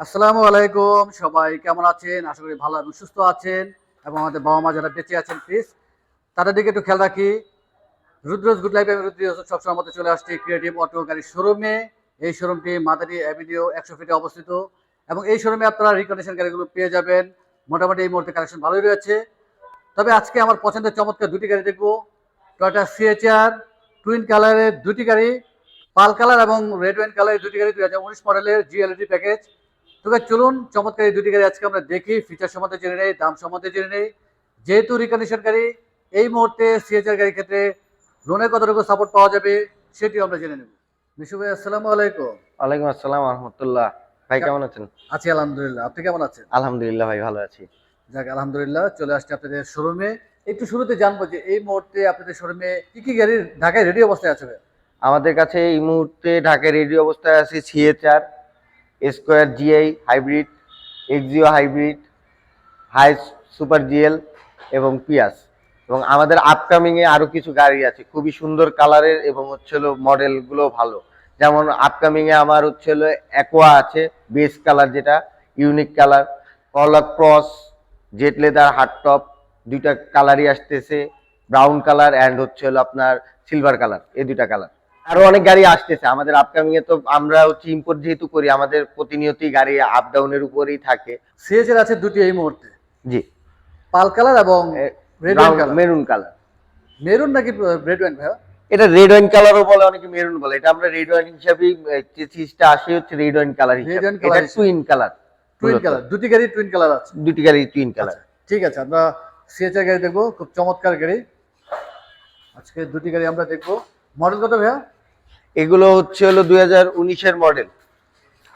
আসসালামু আলাইকুম, সবাই কেমন আছেন? আশা করি ভালো এবং সুস্থ আছেন এবং আমাদের বাবা মা যারা বেঁচে আছেন প্লিজ তাদের দিকে একটু খেয়াল রাখি। রুদ্রজ গুড লাইফ রুদ্র সবসময় মতো চলে আসছি ক্রিয়েটিভ অটো গাড়ির শোরুমে এই শোরুমটি মাদারি অ্যাভিনিউ একশো ফিটে অবস্থিত এবং এই শোরুমে আপনারা রিকন্ডিশন গাড়িগুলো পেয়ে যাবেন। মোটামুটি এই মুহূর্তে কালেকশন ভালোই রয়েছে। তবে আজকে আমার পছন্দের চমৎকার দুটি গাড়ি দেখব। টয়টা সিএচআর টুইন কালারের দুটি গাড়ি, পাল কালার এবং রেড ওয়াইন কালারের দুটি গাড়ি, দুই হাজার উনিশ মডেলের জিএলডি প্যাকেজ তবে চলুন চমৎকার এই দুটি গাড়ি আজকে আমরা দেখি। ফিচার সম্বন্ধে জেনে নেই দাম সম্বন্ধে জেনে নেই। যেহেতু রিকন্ডিশন গাড়ি এই মুহূর্তে সিএচআর গাড়ির ক্ষেত্রে লোনের কতটুকু সাপোর্ট পাওয়া যাবে সেটিও আমরা জেনে নেব। বিশু ভাই আসসালামু আলাইকুম। ওয়ালাইকুম আসসালাম রহমতুল্লাহ। ভাই কেমন আছেন? আছি আলহামদুলিল্লাহ। আপনি কেমন আছেন? আলহামদুলিল্লাহ ভাই ভালো আছি। যাক আলহামদুলিল্লাহ চলে আসছে আপনাদের শোরুমে একটু শুরুতে জানব যে এই মুহূর্তে আপনাদের শোরুমে কি কি গাড়ি ঢাকায় রেডি অবস্থায় আছে? আমাদের কাছে এই মুহূর্তে ঢাকায় রেডি অবস্থায় আছে C H R square G I hybrid, Axio hybrid, high super GL এবং পিয়াস। এবং আমাদের আপকামিং এ আরও কিছু গাড়ি আছে, খুবই সুন্দর কালারের এবং হচ্ছে হচ্ছিল মডেলগুলো ভালো। যেমন আপকামিং এ আমার হচ্ছিল অ্যাকোয়া আছে বেস কালার যেটা ইউনিক কালার কলা cross jet leather hard top দুইটা কালারই আসতেছে ব্রাউন কালার অ্যান্ড হচ্ছে হলো আপনার সিলভার কালার এই দুইটা কালার আরও অনেক গাড়ি আসতেছে। আমাদের আপকামিং এ তো আমরা হচ্ছে ইম্পোর্ট যেহেতু করি আমাদের প্রতিনিয়তই গাড়ি আপ ডাউন এর উপরেই থাকে। সিএচআর আছে দুটি এই মুহূর্তে। জি। পাল কালার এবং মেরুন কালার মেরুন নাকি রেড ওয়াইন ভাইয়া? এটা রেড ওয়াইন কালারও বলে অনেকে মেরুন বলে। এটা আমরা রেড ওয়াইন হিসাবেই যে চিজটা আসে হচ্ছে রেড ওয়াইন কালার হিসাবে। এটা টুইন কালার টুইন কালার দুটি গাড়ি টুইন কালার আছে। দুটি গাড়ি টুইন কালার আচ্ছা, ঠিক আছে আমরা সিএচআর গাড়ি দেখব খুব চমৎকার গাড়ি। আজকে দুটি গাড়ি আমরা দেখব। মডেল কত ভাইয়া? এগুলো হচ্ছে হলো দুই হাজার উনিশের মডেল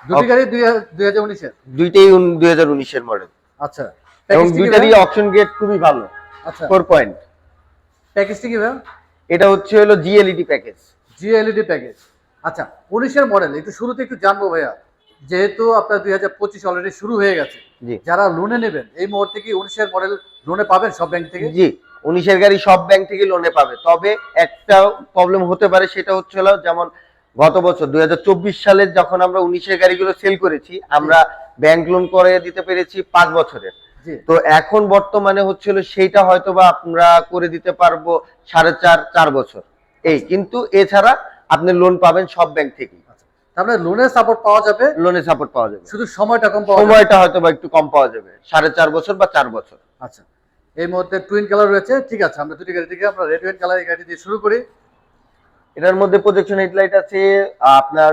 দুটি গাড়ি দুই দুই হাজার উনিশের? দুইটাই দুই হাজার উনিশের মডেল আচ্ছা। এবং দুইটারই অপশন গেট খুবই ভালো। আচ্ছা। ফোর পয়েন্ট প্যাকেজটি কি ভাইয়া? এটা হচ্ছে হলো জিএলইডি প্যাকেজ জিএলইডি প্যাকেজ আচ্ছা উনিশের মডেল একটু শুরুতে একটু জানব ভাইয়া। যেহেতু আপনার দুই হাজার পঁচিশ অলরেডি শুরু হয়ে গেছে। যারা লোনে নেবেন এই মুহূর্তে কি উনিশের মডেল লোনে পাবেন সব ব্যাংক থেকে? জি। উনিশের গাড়ি সব ব্যাংক থেকে লোনে পাবে। তবে একটা প্রবলেম হতে পারে সেটা হচ্ছে হলো যেমন গত বছর দুই সালে যখন আমরা উনিশের গাড়িগুলো সেল করেছি আমরা ব্যাংক লোন করে দিতে পেরেছি পাঁচ বছরের। তো এখন বর্তমানে হচ্ছিল সেইটা হয়তো বা আমরা করে দিতে পারব সাড়ে চার চার বছর। এই কিন্তু এছাড়া আপনি লোন পাবেন সব ব্যাংক থেকেই। আচ্ছা। লোনের সাপোর্ট পাওয়া যাবে? লোনের সাপোর্ট পাওয়া যাবে। শুধু সময়টা কম পাওয়া সময়টা হয়তো বা একটু কম পাওয়া যাবে সাড়ে চার বছর বা চার বছর। আচ্ছা। এই মুহূর্তে টুইন কালার রয়েছে। ঠিক আছে আমরা দুটি গাড়ি থেকে আমরা রেড ওয়াইন কালার এই গাড়ি দিয়ে শুরু করি। এটার মধ্যে প্রজেকশন হেডলাইট আছে আপনার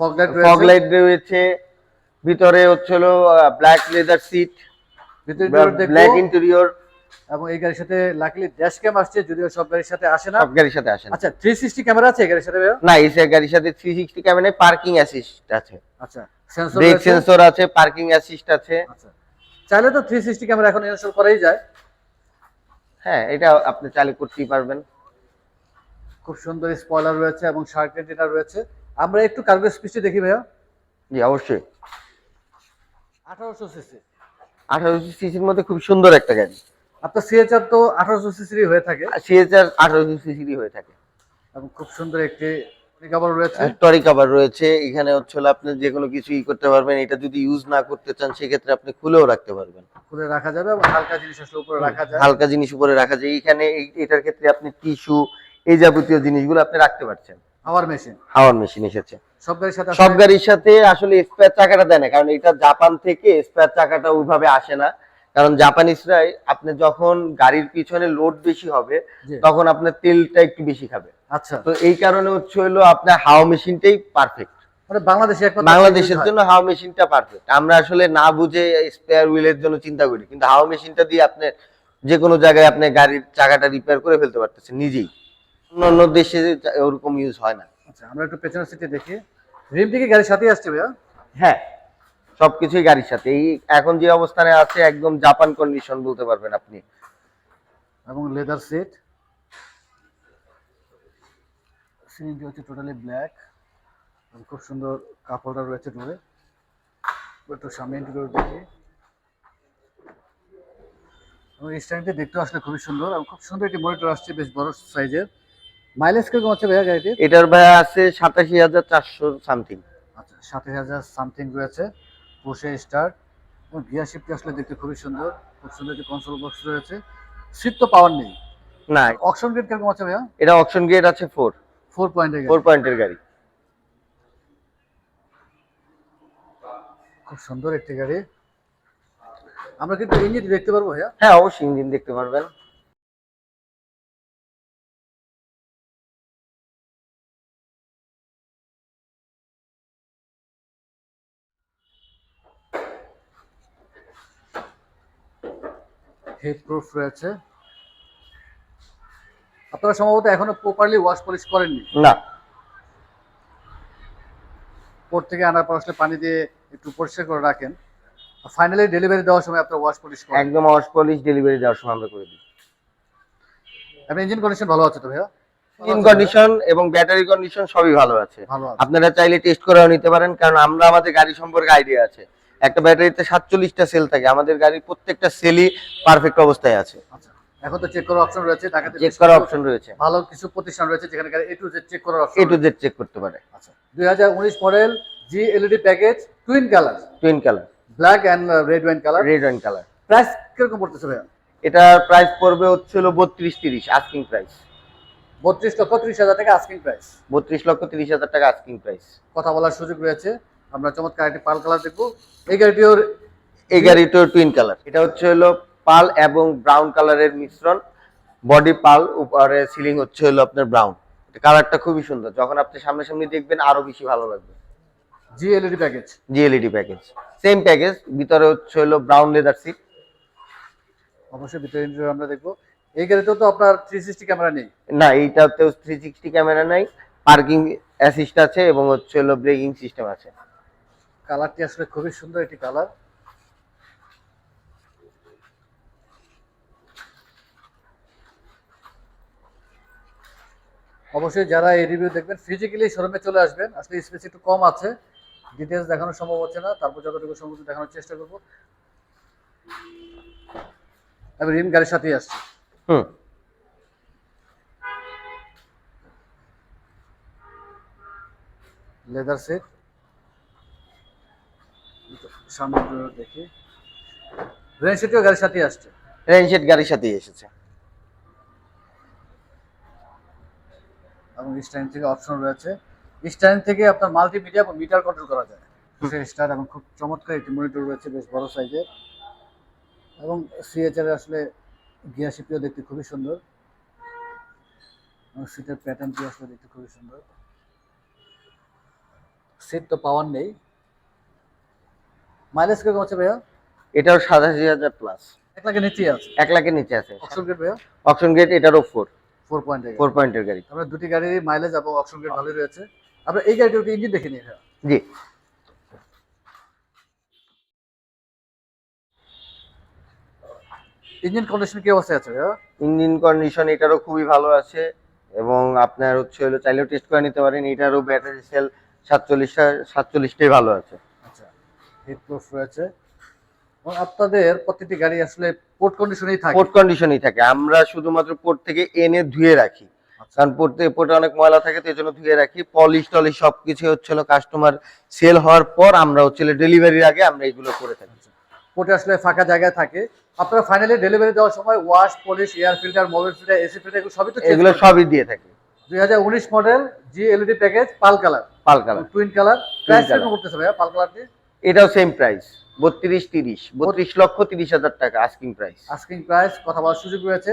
ফগ লাইট ফগ লাইট রয়েছে ভিতরে হচ্ছিল ব্ল্যাক লেদার সিট ভিতরে ব্ল্যাক ইন্টেরিয়র এবং এই গাড়ির সাথে লাকিলি ড্যাশ ক্যাম আসছে যদিও সব গাড়ির সাথে আসে না। সব গাড়ির সাথে আসে না। আচ্ছা থ্রি সিক্সটি ক্যামেরা আছে এই গাড়ির সাথে? না এই গাড়ির সাথে থ্রি সিক্সটি ক্যামেরায় পার্কিং অ্যাসিস্ট আছে। আচ্ছা সেন্সর ব্রেক সেন্সর আছে পার্কিং অ্যাসিস্ট আছে। আচ্ছা। চাইলে তো থ্রি সিক্সটি ক্যামেরা এখন ইনস্টল করাই যায়। হ্যাঁ এটা আপনি চালু করতেই পারবেন। খুব সুন্দর স্পয়লার রয়েছে এবং শার্কেট যেটা রয়েছে। আমরা একটু কার্গো স্পিচটি দেখি ভাইয়া। জি অবশ্যই। আঠারোশো সিসি আঠারোশো সিসির মধ্যে খুব সুন্দর একটা গাড়ি। আপনার সিএচআর তো আঠারোশো সিসিরই হয়ে থাকে। সিএচআর আঠারোশো সিসিরই হয়ে থাকে। এবং খুব সুন্দর একটি কাভার রয়েছে? টরি কাভার রয়েছে। এখানে হচ্ছে আপনি যে কোনো কিছু ই করতে পারবেন। এটা যদি ইউজ না করতে চান সেক্ষেত্রে আপনি খুলেও রাখতে পারবেন। খুলে রাখা যাবে হালকা জিনিস আসলে উপরে রাখা যায়। হালকা জিনিস উপরে রাখা যায়। এখানে এটার ক্ষেত্রে আপনি টিস্যু এই যাবতীয় জিনিসগুলো আপনি রাখতে পারছেন। আওয়ার মেশিন হাওয়ার মেশিন এসেছে। সব গাড়ির সাথে সব গাড়ির সাথে আসলে স্পেয়ার চাকাটা দেয় না কারণ এটা জাপান থেকে স্পেয়ার চাকাটা ওইভাবে আসে না। কারণ জাপানিজরাই আপনি যখন গাড়ির পিছনে লোড বেশি হবে তখন আপনার তেলটা একটু বেশি খাবে। আচ্ছা। তো এই কারণে হচ্ছে হলো আপনার হাওয়া মেশিনটাই পারফেক্ট মানে বাংলাদেশে একমাত্র বাংলাদেশের জন্য হাওয়া মেশিনটা পারফেক্ট আমরা আসলে না বুঝে স্পেয়ার হুইলের জন্য চিন্তা করি কিন্তু হাওয়া মেশিনটা দিয়ে আপনি যে কোনো জায়গায় আপনি গাড়ির চাকাটা রিপেয়ার করে ফেলতে পারতেছেন নিজেই। অন্য অন্য দেশে ওরকম ইউজ হয় না। আচ্ছা আমরা একটু পেছনের সিটে দেখি। রিমটি কি গাড়ির সাথেই আসছে ভাইয়া? হ্যাঁ সবকিছুই গাড়ির সাথে। এই এখন যে অবস্থানে আছে একদম জাপান কন্ডিশন বলতে পারবেন আপনি। এবং লেদার সিট সিলিংটি হচ্ছে টোটালি ব্ল্যাক খুব সুন্দর কাপড়টা রয়েছে ডোরে একটু সামনে ইন্টেরিয়র দেখি। এবং স্ট্যান্ডটি দেখতে আসলে খুবই সুন্দর এবং খুব সুন্দর একটি মনিটর আসছে বেশ বড় সাইজের মাইলেজ কীরকম হচ্ছে ভাইয়া গাড়িটির? এটার ভাইয়া আছে সাতাশি হাজার চারশো সামথিং আচ্ছা সাতাশ হাজার সামথিং রয়েছে পুষে স্টার্ট এবং গিয়ার শিফটটি আসলে দেখতে খুবই সুন্দর খুব সুন্দর একটি কনসোল বক্স রয়েছে। সিট তো পাওয়ার নেই। না। অপশন গেট কীরকম আছে ভাইয়া? এটা অপশন গেট আছে ফোর ফোর পয়েন্টের ফোর পয়েন্টের গাড়ি। খুব সুন্দর একটি গাড়ি। আমরা কিন্তু ইঞ্জিন দেখতে পারব ভাইয়া। হ্যাঁ অবশ্যই ইঞ্জিন দেখতে পারবেন। হেড প্রুফ রয়েছে। আপনারা সম্ভবত এখনও প্রপারলি ওয়াশ পলিশ করেননি? না। পোর্ট থেকে আনার পর আসলে পানি দিয়ে একটু পরিষ্কার করে রাখেন। ফাইনালি ডেলিভারি দেওয়ার সময় আপনারা ওয়াশ পলিশ করেন। একদম ওয়াশ পলিশ ডেলিভারি দেওয়ার সময় আমরা করে দিই। আপনি ইঞ্জিন কন্ডিশন ভালো আছে তো ভাইয়া? ইঞ্জিন কন্ডিশন এবং ব্যাটারি কন্ডিশন সবই ভালো আছে। আপনারা চাইলে টেস্ট করেও নিতে পারেন কারণ আমরা আমাদের গাড়ি সম্পর্কে আইডিয়া আছে। একটা ব্যাটারিতে সাতচল্লিশটা সেল থাকে আমাদের গাড়ির প্রত্যেকটা সেলই পারফেক্ট অবস্থায় আছে। আচ্ছা। এখন তো চেক করার অপশন রয়েছে ঢাকাতে চেক করার অপশন রয়েছে। ভালো কিছু প্রতিষ্ঠান রয়েছে যেখানে এ টু জেড চেক করার এ টু জেড চেক করতে পারে। আচ্ছা দুই হাজার উনিশ model G LED package twin colour twin colour black and red wine colour red wine colour price কীরকম পড়তেছে ভাইয়া? এটার প্রাইস পড়বে হচ্ছিল বত্রিশ তিরিশ আস্কিং প্রাইস বত্রিশ লক্ষ ত্রিশ হাজার টাকা আস্কিং প্রাইস বত্রিশ লক্ষ তিরিশ হাজার টাকা আস্কিং প্রাইস কথা বলার সুযোগ রয়েছে। আমরা চমৎকার একটি পাল কালার দেখব। এই গাড়িটিও এই গাড়িটার টুইন কালার এটা হচ্ছে হলো পাল এবং ব্রাউন কালারের মিশ্রণ। বডি পাল উপরে সিলিং হচ্ছে হলো আপনার ব্রাউন। কালারটা খুবই সুন্দর। যখন আপনি সামনাসামনি দেখবেন আরও বেশি ভালো লাগবে। G LED package G LED package same package ভিতরে হচ্ছে হলো ব্রাউন লেদার সিট। অবশ্যই ভিতরে ইন্টেরিয়র আমরা দেখব। এই গাড়িতেও তো আপনার থ্রি সিক্সটি ক্যামেরা নেই। না এইটাতেও থ্রি সিক্সটি ক্যামেরা নাই। পার্কিং অ্যাসিস্ট আছে এবং হচ্ছে হলো ব্রেকিং সিস্টেম আছে। কালারটি আসলে খুবই সুন্দর একটি কালার অবশ্যই যারা এই রিভিউ দেখবেন ফিজিক্যালি শোরুমে চলে আসবেন। আসলে স্পেস একটু কম আছে। ডিটেলস দেখানো সম্ভব হচ্ছে না। তারপর যতটুকু সম্ভব দেখানোর চেষ্টা করব। আমি রিম গাড়ির সাথেই আসছি। হুম। লেদার সেট সামনে দেখি। রেন সেটিও গাড়ির সাথেই আসছে। রেনশেড গাড়ির সাথেই এসেছে। এবং স্ট্যান্ড থেকে অপশন রয়েছে। স্ট্যান্ড থেকে আপনার মাল্টিমিডিয়া এবং মিটার কন্ট্রোল করা যায়। স্টার এবং খুব চমৎকার একটি মনিটর রয়েছে বেশ বড় সাইজের। এবং সিএচআর আসলে গিয়ার শিপটিও দেখতে খুবই সুন্দর। এবং সিটের প্যাটার্নটি আসলে দেখতে খুবই সুন্দর। সিট তো পাওয়ার নেই। মাইলেজ কীরকম হচ্ছে ভাইয়া? এটাও সাতাশি হাজার প্লাস এক লাখের নিচেই আছে। এক লাখের নিচে আছে। অপশন গেট ভাইয়া? অপশন গেট এটারও ফোর ফোর পয়েন্ট ফোর পয়েন্টের গাড়ি। আমরা দুটি গাড়ির মাইলেজ এবং অপশন গেট ভালোই রয়েছে। আমরা এই গাড়িটির ইঞ্জিন দেখে নিই জি। ইঞ্জিন কন্ডিশন কি অবস্থায় আছে ইঞ্জিন কন্ডিশন এটারও খুবই ভালো আছে এবং আপনার হচ্ছে হলো চাইলেও টেস্ট করে নিতে পারেন। এটারও ব্যাটারি সেল সাতচল্লিশটা সাতচল্লিশটাই ভালো আছে। আচ্ছা হিট প্রুফ রয়েছে। আপনাদের প্রত্যেকটি গাড়ি আসলে পোর্ট কন্ডিশনেই থাকে। পোর্ট কন্ডিশনই থাকে। আমরা শুধুমাত্র পোর্ট থেকে এনে ধুয়ে রাখি। আচ্ছা। কারণ পোর্টে পোর্টে অনেক ময়লা থাকে তো এই জন্য ধুয়ে রাখি। পলিশ টলিশ সবকিছু হচ্ছিল কাস্টমার সেল হওয়ার পর আমরা হচ্ছিল ডেলিভারির আগে আমরা এগুলো করে থাকি। পোর্টে আসলে ফাঁকা জায়গায় থাকে। আপনারা ফাইনালি ডেলিভারি দেওয়ার সময় wash polish air filter mobile filter AC filter এগুলো সবই তো এগুলো সবই দিয়ে থাকি। দুই হাজার উনিশ model G LED package pearl colour pearl colour twin colour price. কেমন করতেছে ভাইয়া পাল কালারটি এটাও সেম প্রাইস বত্রিশ তিরিশ। বত্রিশ লক্ষ তিরিশ হাজার টাকা আস্কিং প্রাইস আস্কিং প্রাইস কথা বলার সুযোগ রয়েছে।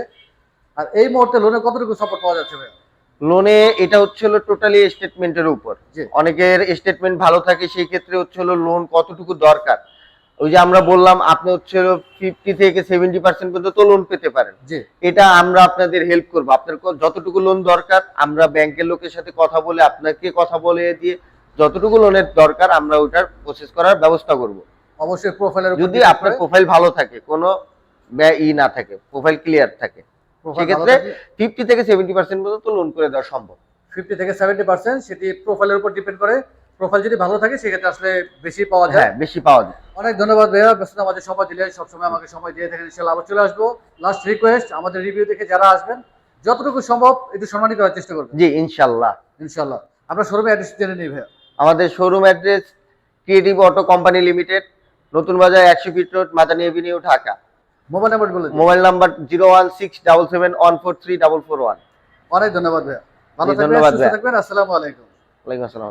আর এই মুহূর্তে লোনে কতটুকু সাপোর্ট পাওয়া যাচ্ছে ভাইয়া? লোনে এটা হচ্ছে হলো টোটালি স্টেটমেন্টের উপর। অনেকের স্টেটমেন্ট ভালো থাকে সেই ক্ষেত্রে হচ্ছে হলো লোন কতটুকু দরকার। ওই যে আমরা বললাম আপনি হচ্ছে ফিফটি থেকে সেভেন্টি পার্সেন্ট পর্যন্ত লোন পেতে পারেন। এটা আমরা আপনাদের হেল্প করব। আপনার যতটুকু লোন দরকার আমরা ব্যাংকের লোকের সাথে কথা বলে আপনাকে কথা বলে দিয়ে যতটুকু লোনের দরকার আমরা ওইটার প্রসেস করার ব্যবস্থা করব। অবশ্যই প্রোফাইলের যদি আপনার প্রোফাইল ভালো থাকে কোনো ব্যয় ই না থাকে প্রোফাইল ক্লিয়ার থাকে সেক্ষেত্রে ফিফটি থেকে। সেভেন্টি পার্সেন্ট পর্যন্ত লোন করে দেওয়া সম্ভব। ফিফটি থেকে সেভেন্টি পার্সেন্ট সেটি প্রোফাইলের উপর ডিপেন্ড করে। প্রোফাইল যদি ভালো থাকে সেক্ষেত্রে আসলে বেশি পাওয়া যায়। হ্যাঁ বেশি পাওয়া যায়। অনেক ধন্যবাদ ভাইয়া ব্যস্ততা আমাদের সময় দিলে সবসময় আমাকে সময় দিয়ে থাকেন ইনশাল্লাহ আবার চলে আসব। লাস্ট রিকোয়েস্ট আমাদের রিভিউ দেখে যারা আসবেন যতটুকু সম্ভব একটু সম্মানিত করার চেষ্টা করবেন। জি ইনশাল্লাহ ইনশাল্লাহ আমরা শোরুমে অ্যাড্রেস জেনে নিই ভাইয়া। আমাদের showroom address creative auto company limited Notun Bazar একশো feet road Madani avenue Dhaka. Mobile number বলে mobile number zero one six double seven one four three double four one. অনেক ধন্যবাদ ভাইয়া। ভালো থাকবেন সুস্থ আসসালামু আলাইকুম। ওয়ালাইকুম আসসালাম